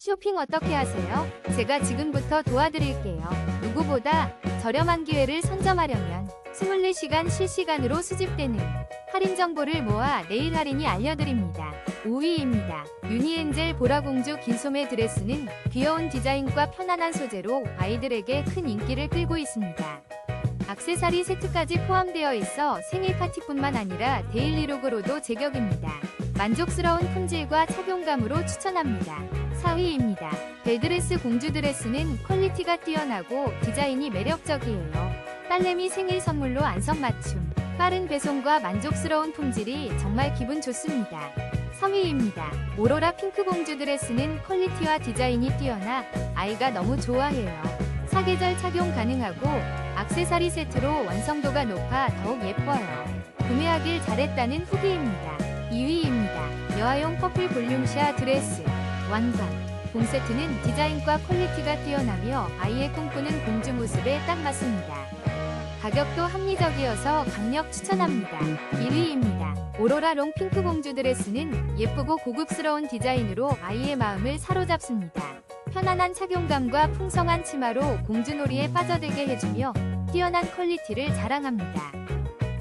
쇼핑 어떻게 하세요? 제가 지금부터 도와드릴게요. 누구보다 저렴한 기회를 선점하려면 24시간 실시간으로 수집되는 할인 정보를 모아 내일 할인이 알려드립니다. 5위입니다. 유니엔젤 보라공주 긴소매 드레스는 귀여운 디자인과 편안한 소재로 아이들에게 큰 인기를 끌고 있습니다. 악세사리 세트까지 포함되어 있어 생일 파티뿐만 아니라 데일리룩으로도 제격입니다. 만족스러운 품질과 착용감으로 추천합니다. 4위입니다. 벨드레스 공주 드레스는 퀄리티가 뛰어나고 디자인이 매력적이에요. 딸내미 생일 선물로 안성맞춤. 빠른 배송과 만족스러운 품질이 정말 기분 좋습니다. 3위입니다. 오로라 핑크 공주 드레스는 퀄리티와 디자인이 뛰어나 아이가 너무 좋아해요. 사계절 착용 가능하고 악세사리 세트로 완성도가 높아 더욱 예뻐요. 구매하길 잘했다는 후기입니다. 2위입니다. 여아용 퍼플 볼륨샤 드레스 완반 봄세트는 디자인과 퀄리티가 뛰어나며 아이의 꿈꾸는 공주 모습에 딱 맞습니다. 가격도 합리적이어서 강력 추천합니다. 1위입니다. 오로라 롱 핑크 공주 드레스는 예쁘고 고급스러운 디자인으로 아이의 마음을 사로잡습니다. 편안한 착용감과 풍성한 치마로 공주놀이에 빠져들게 해주며 뛰어난 퀄리티를 자랑합니다.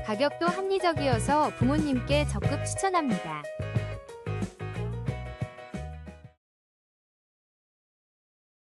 가격도 합리적이어서 부모님께 적극 추천합니다.